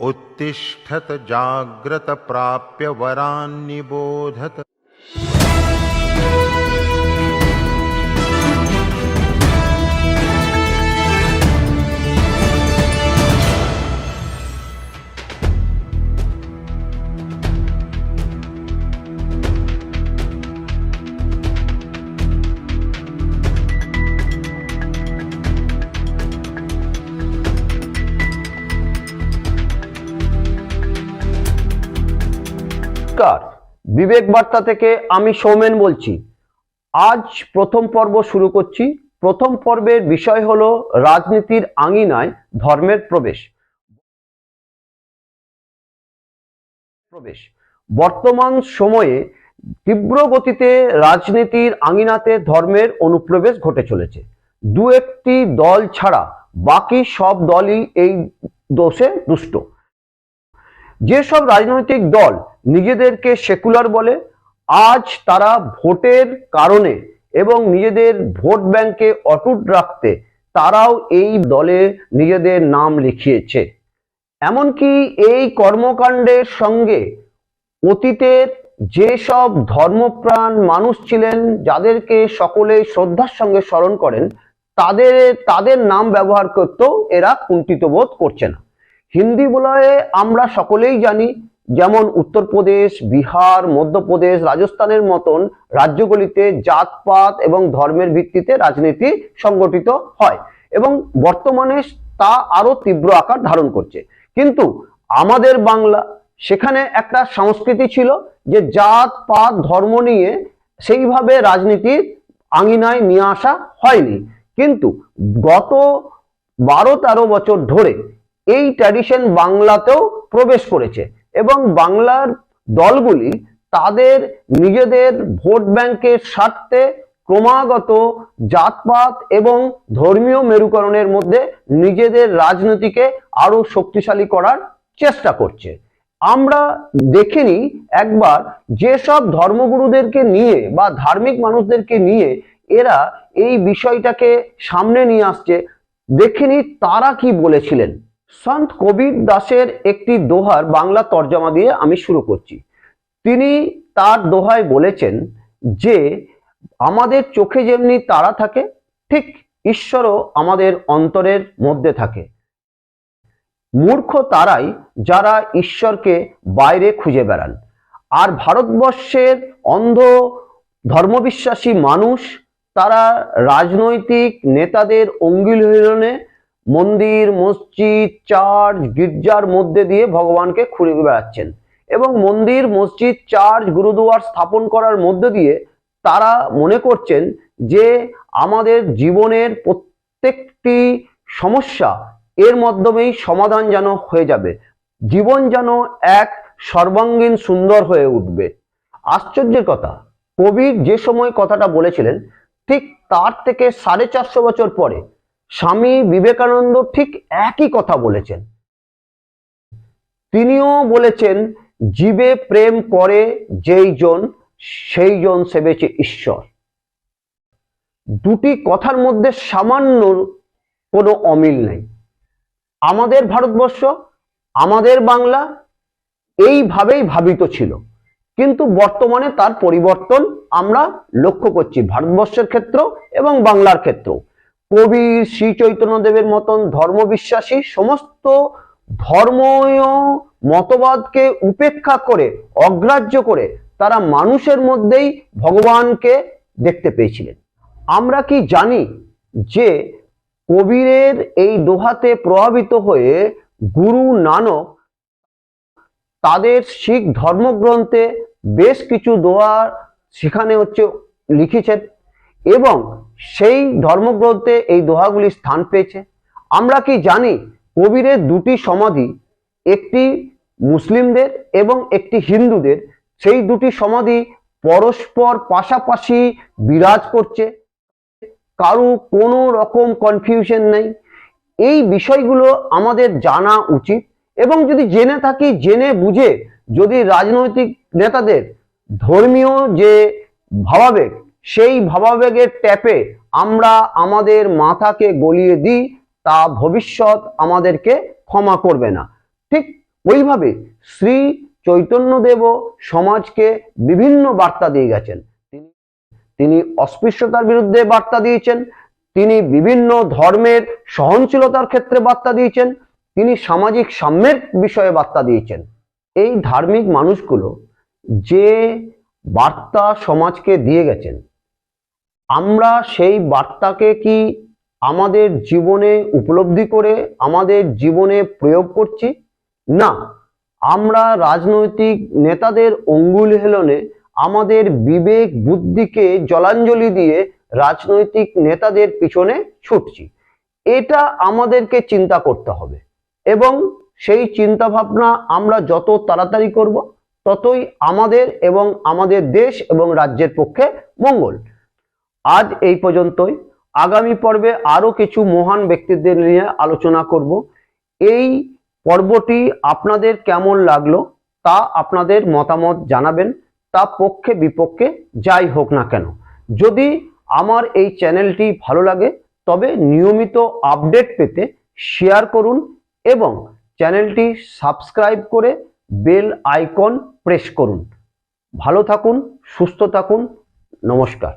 उत्तिष्ठत जाग्रत प्राप्य वरान्निबोधत। নমস্কার। বিবেক বার্তা থেকে আমি সৌমেন বলছি। আজ প্রথম পর্ব শুরু করছি। প্রথম পর্বের বিষয় হলো রাজনীতির আঙিনায় ধর্মের প্রবেশ। প্রবেশ। বর্তমান সময়ে তীব্র গতিতে রাজনীতির আঙিনাতে ধর্মের অনুপ্রবেশ ঘটে চলেছে। দু একটি দল ছাড়া বাকি সব দলই এই দোষে দুষ্ট। যেসব রাজনৈতিক দল নিজেদেরকে সেকুলার বলে, আজ তারা ভোটের কারণে এবং নিজেদের ভোট ব্যাংকে অটুট রাখতে তারাও এই দলে নিজেদের নাম লিখিয়েছে। এমনকি এই কর্মকাণ্ডের সঙ্গে অতীতের যেসব ধর্মপ্রাণ মানুষ ছিলেন, যাদেরকে সকলে শ্রদ্ধার সঙ্গে স্মরণ করেন, তাদের তাদের নাম ব্যবহার করতেও এরা কুণ্ঠিত বোধ করছে না। হিন্দি বলয়ে আমরা সকলেই জানি, যেমন উত্তরপ্রদেশ, বিহার, মধ্যপ্রদেশ, রাজস্থানের মতন রাজ্যগুলিতে জাতপাত এবং ধর্মের ভিত্তিতে রাজনীতি সংগঠিত হয় এবং বর্তমানে তা আরও তীব্র আকার ধারণ করছে। কিন্তু আমাদের বাংলা, সেখানে একটা সংস্কৃতি ছিল যে জাত পাত ধর্ম নিয়ে সেইভাবে রাজনীতির আঙিনায় নিয়ে আসা হয়নি। কিন্তু গত বারো তেরো বছর ধরে এই ট্র্যাডিশন বাংলাতেও প্রবেশ করেছে। এবং বাংলার দলগুলি তাদের নিজেদের ভোট ব্যাংকের স্বার্থে ক্রমাগত জাতপাত এবং ধর্মীয় মেরুকরণের মধ্যে নিজেদের রাজনীতিকে আরও শক্তিশালী করার চেষ্টা করছে। আমরা দেখিনি একবার যেসব ধর্মগুরুদেরকে নিয়ে বা ধার্মিক মানুষদেরকে নিয়ে এরা এই বিষয়টাকে সামনে নিয়ে আসছে দেখিনি তারা কি বলেছিলেন। সন্ত কবির দাসের একটি দোহার বাংলা তর্জমা দিয়ে আমি শুরু করছি। তিনি তার দোহায় বলেছেন যে, আমাদের চোখে যেমনি তারা থাকে, ঠিক ঈশ্বরও আমাদের অন্তরের মধ্যে থাকে। মূর্খ তারাই যারা ঈশ্বরকে বাইরে খুঁজে বেড়ান। আর ভারতবর্ষের অন্ধ ধর্মবিশ্বাসী মানুষ, তারা রাজনৈতিক নেতাদের অঙ্গিলহীরণে মন্দির, মসজিদ, চার্চ, গির্জার মধ্যে দিয়ে ভগবানকে খুঁড়ে বেড়াচ্ছেন। এবং মন্দির, মসজিদ, চার্চ, গুরুদুয়ার স্থাপন করার মধ্য দিয়ে তারা মনে করছেন যে আমাদের জীবনের প্রত্যেকটি সমস্যা এর মাধ্যমেই সমাধান যেন হয়ে যাবে। জীবন যেন এক সর্বাঙ্গীন সুন্দর হয়ে উঠবে। আশ্চর্যের কথা কবির যে সময় কথাটা বলেছিলেন, ঠিক তার থেকে সাড়ে চারশো বছর পরে স্বামী বিবেকানন্দ ঠিক একই কথা বলেছেন। তিনিও বলেছেন, জীবে প্রেম করে যেই জন, সেই জন সেবেছে ঈশ্বর। দুটি কথার মধ্যে সামান্য কোনো অমিল নেই। আমাদের ভারতবর্ষ, আমাদের বাংলা এইভাবেই ভাবিত ছিল। কিন্তু বর্তমানে তার পরিবর্তন আমরা লক্ষ্য করছি। ভারতবর্ষের ক্ষেত্র এবং বাংলার ক্ষেত্র কবির শ্রী চৈতন্যদেবের মতন ধর্মবিশ্বাসী সমস্ত ধর্মীয় মতবাদকে উপেক্ষা করে, অগ্রাহ্য করে তারা মানুষের মধ্যেই ভগবানকে দেখতে পেয়েছিলেন। আমরা কি জানি যে কবিরের এই দোহাতে প্রভাবিত হয়ে গুরু নানক তাদের শিখ ধর্মগ্রন্থে বেশ কিছু দোয়া সেখানে হচ্ছে লিখেছেন। এবং সেই ধর্মগ্রন্থে এই দোহাগুলি স্থান পেয়েছে। আমরা কি জানি কবিরের দুটি সমাধি, একটি মুসলিমদের এবং একটি হিন্দুদের? সেই দুটি সমাধি পরস্পর পাশাপাশি বিরাজ করছে। কারও কোনো রকম কনফিউশন নেই। এই বিষয়গুলো আমাদের জানা উচিত এবং যদি জেনে থাকি, জেনে বুঝে যদি রাজনৈতিক নেতাদের ধর্মীয় যে ভাবাবেগ সেই ভাবাবেগের ট্যাপে আমরা আমাদের মাথাকে গলিয়ে দিই, তা ভবিষ্যৎ আমাদেরকে ক্ষমা করবে না। ঠিক ওইভাবে শ্রী চৈতন্যদেবও সমাজকে বিভিন্ন বার্তা দিয়ে গেছেন। তিনি তিনি অস্পৃশ্যতার বিরুদ্ধে বার্তা দিয়েছেন, তিনি বিভিন্ন ধর্মের সহনশীলতার ক্ষেত্রে বার্তা দিয়েছেন, তিনি সামাজিক সাম্যের বিষয়ে বার্তা দিয়েছেন। এই ধার্মিক মানুষগুলো যে বার্তা সমাজকে দিয়ে গেছেন আমরা সেই বার্তাকে কি আমাদের জীবনে উপলব্ধি করে আমাদের জীবনে প্রয়োগ করছি? না। আমরা রাজনৈতিক নেতাদের অঙ্গুল হেলনে আমাদের বিবেক বুদ্ধিকে জলাঞ্জলি দিয়ে রাজনৈতিক নেতাদের পিছনে ছুটছি। এটা আমাদেরকে চিন্তা করতে হবে এবং সেই চিন্তা ভাবনা আমরা যত তাড়াতাড়ি করব, ততই আমাদের এবং আমাদের দেশ এবং রাজ্যের পক্ষে মঙ্গল। আজ এই পর্যন্তই। আগামী পর্বে আরও কিছু মহান ব্যক্তিদের নিয়ে আলোচনা করব। এই পর্বটি আপনাদের কেমন লাগল তা আপনাদের মতামত জানাবেন, তা পক্ষে বিপক্ষে যাই হোক না কেন। যদি আমার এই চ্যানেলটি ভালো লাগে, তবে নিয়মিত আপডেট পেতে শেয়ার করুন এবং চ্যানেলটি সাবস্ক্রাইব করে বেল আইকন প্রেস করুন। ভালো থাকুন, সুস্থ থাকুন, নমস্কার।